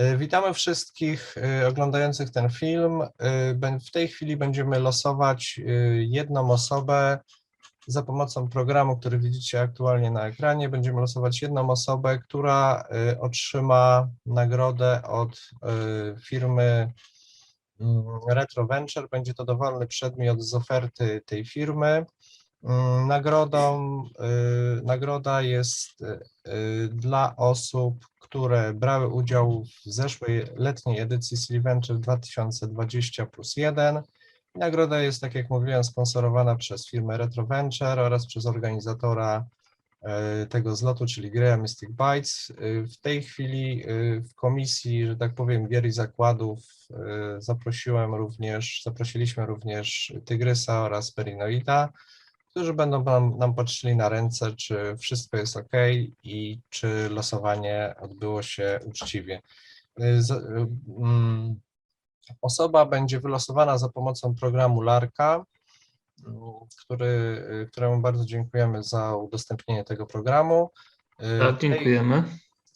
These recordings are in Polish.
Y, Witamy wszystkich y, oglądających ten film. Bę- W tej chwili będziemy losować jedną osobę za pomocą programu, który widzicie aktualnie na ekranie. Będziemy losować jedną osobę, która otrzyma nagrodę od firmy mm, Retro Venture. Będzie to dowolny przedmiot z oferty tej firmy. Mm, Nagrodą, y, nagroda jest y, dla osób, które brały udział w zeszłej letniej edycji Silventure 2020 plus 1. Nagroda jest, tak jak mówiłem, sponsorowana przez firmę Retro Venture oraz przez organizatora y, tego zlotu, czyli Greya Mystic Bytes. W tej chwili w komisji, że tak powiem, gier i zakładów zaprosiłem również, zaprosiliśmy również Tygrysa oraz Perinoida którzy będą nam, nam patrzyli na ręce, czy wszystko jest ok i czy losowanie odbyło się uczciwie. Y, y, mm, Osoba będzie wylosowana za pomocą programu Larka, mm, który, y, któremu bardzo dziękujemy za udostępnienie tego programu. Tak, w tej- dziękujemy.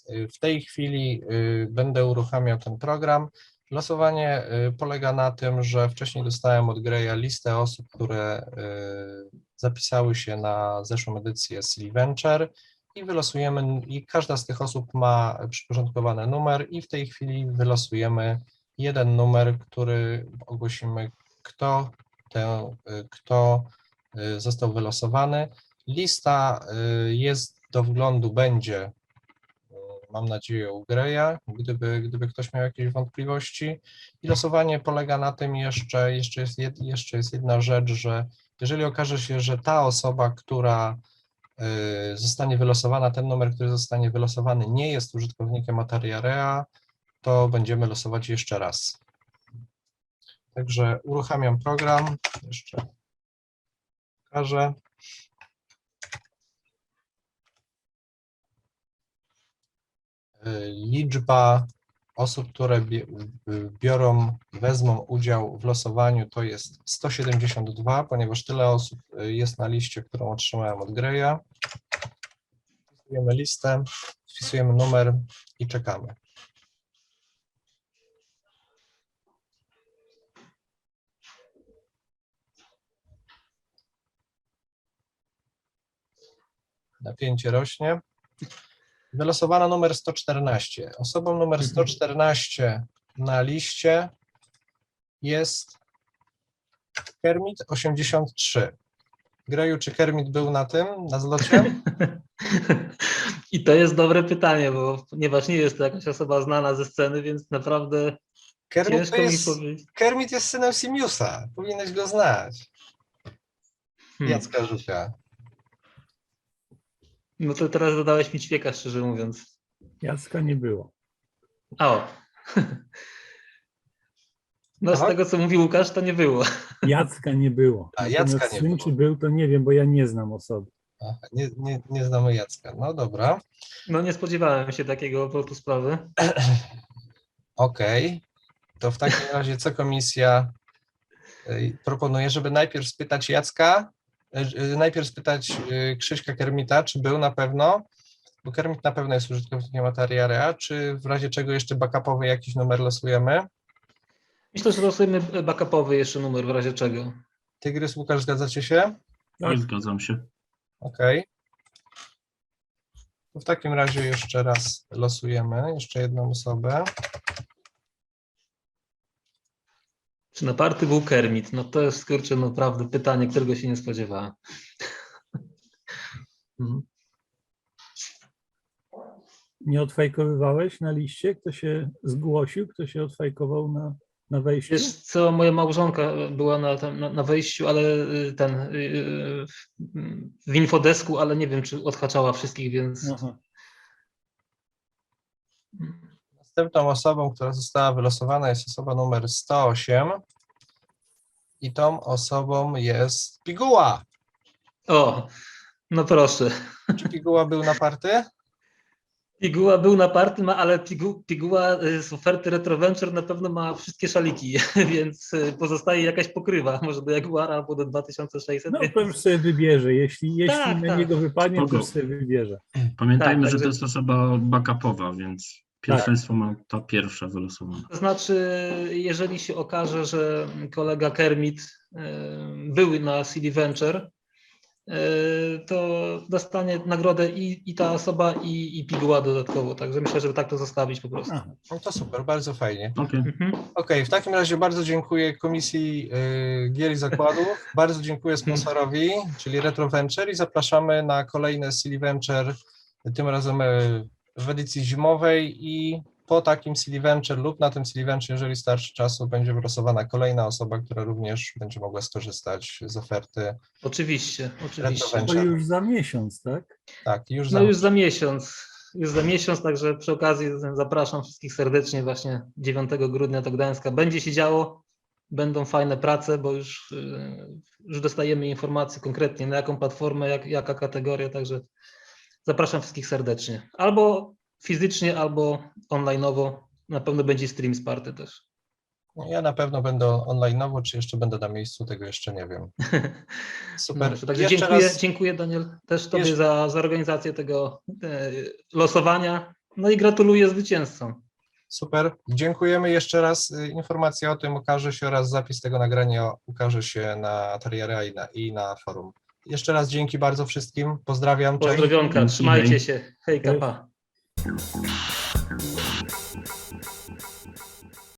W tej chwili będę uruchamiał ten program. Losowanie y, polega na tym, że wcześniej dostałem od Greya listę osób, które y, zapisały się na zeszłą edycję Silly Venture i wylosujemy, i każda z tych osób ma przyporządkowany numer i w tej chwili wylosujemy jeden numer, który ogłosimy, kto, y, kto został wylosowany. Lista jest do wglądu, będzie mam nadzieję, u Greya, gdyby, gdyby ktoś miał jakieś wątpliwości. I losowanie polega na tym jeszcze, jeszcze jest, jed, jeszcze jest jedna rzecz, że jeżeli okaże się, że ta osoba, która y, zostanie wylosowana, ten numer, który zostanie wylosowany nie jest użytkownikiem Atari.area, to będziemy losować jeszcze raz. Także uruchamiam program, jeszcze pokażę. Liczba osób, które y, biorą, wezmą udział w losowaniu to jest 172, ponieważ tyle osób y, jest na liście, którą otrzymałem od Greya. Wpisujemy listę, wpisujemy numer i czekamy. Napięcie rośnie. Wylosowano numer 114. Osobą numer Mhm. 114 na liście jest Kermit 83. Greju, czy Kermit był na tym, na zlocie? I to jest dobre pytanie, bo ponieważ nie jest to jakaś osoba znana ze sceny, więc naprawdę Kermit, ciężko mi jest, powiedzieć. Kermit jest synem Simiusa. Powinieneś go znać. Hmm. Jacka Żuka. No to teraz dodałeś mi ćwieka, szczerze mówiąc. Jacka nie było. A o. No z Aha. tego, co mówił Łukasz, to nie było. Jacka nie było. A, Natomiast Jacka nie syn, było. czy był, to nie wiem, bo ja nie znam osoby. Aha, nie, nie, nie znamy Jacka. No dobra. No nie spodziewałem się takiego obrotu sprawy. Okej. To w takim razie co komisja y, proponuje, żeby najpierw spytać Jacka, najpierw spytać y, Krzyśka Kermita, czy był na pewno, bo Kermit na pewno jest użytkownikiem Atari.area, czy w razie czego jeszcze backupowy jakiś numer losujemy? Myślę, że losujemy backupowy jeszcze numer w razie czego. Tygrys, Łukasz, zgadzacie się? Tak. Nie zgadzam się. Okej. To w takim razie jeszcze raz losujemy, jeszcze jedną osobę. Czy na party był Kermit? No to jest, kurczę, naprawdę pytanie, którego się nie spodziewałem. Mhm. Nie odfajkowywałeś na liście? Kto się zgłosił? Kto się odfajkował na, na wejściu? Wiesz co, moja małżonka była na, tam- na, na wejściu, ale y, ten y, y, w- w infodesku, ale nie wiem, czy odhaczała wszystkich, więc Aha. Następną osobą, która została wylosowana jest osoba numer 108 i tą osobą jest Piguła. o, no proszę. Czy Piguła był na party? Piguła był na party, ma, ale pigu, Piguła y, z oferty Retro Venture na pewno ma wszystkie szaliki, więc y, pozostaje jakaś pokrywa, może do Jaguara albo do 2600. No to już sobie wybierze. Jeśli, jeśli Tak, na tak. niego wypadnie, to już sobie wybierze. Pamiętajmy, Tak, że to jest osoba backupowa, więc Pierwszeństwo ma ta pierwsza wylosowana. To znaczy, jeżeli się okaże, że kolega Kermit e, był na CD Venture, e, to dostanie nagrodę i, i ta osoba, i, i piguła dodatkowo. Także myślę, żeby tak to zostawić po prostu. Aha. No to super, bardzo fajnie. Okej, Mhm. Okej, w takim razie bardzo dziękuję Komisji y, Gier i Zakładów, bardzo dziękuję sponsorowi, czyli Retro Venture i zapraszamy na kolejne Silly Venture, tym razem y, w edycji zimowej i po takim Silly Venture lub na tym Silly Venture, jeżeli starczy czasu, będzie wylosowana kolejna osoba, która również będzie mogła skorzystać z oferty. Oczywiście, oczywiście. To już za miesiąc, tak? Tak, już za... No już za miesiąc. Już za miesiąc, także przy okazji zapraszam wszystkich serdecznie właśnie 9 grudnia do Gdańska. Będzie się działo, będą fajne prace, bo już, y, już dostajemy informacje konkretnie na jaką platformę, jak, jaka kategoria, także zapraszam wszystkich serdecznie. Albo fizycznie, albo online'owo. Na pewno będzie stream z party też. Ja na pewno będę online'owo, czy jeszcze będę na miejscu, tego jeszcze nie wiem. Super. Dobrze, także dziękuję, raz- dziękuję Daniel też Tobie Jeszcze- za, za organizację tego e, losowania. No i gratuluję zwycięzcom. Super, dziękujemy jeszcze raz. Y, Informacja o tym ukaże się oraz zapis tego nagrania ukaże się na Atariera i na, i na forum. Jeszcze raz dzięki bardzo wszystkim. Pozdrawiam. Pozdrowionka, trzymajcie hej. się. Hejka, Cześć. pa.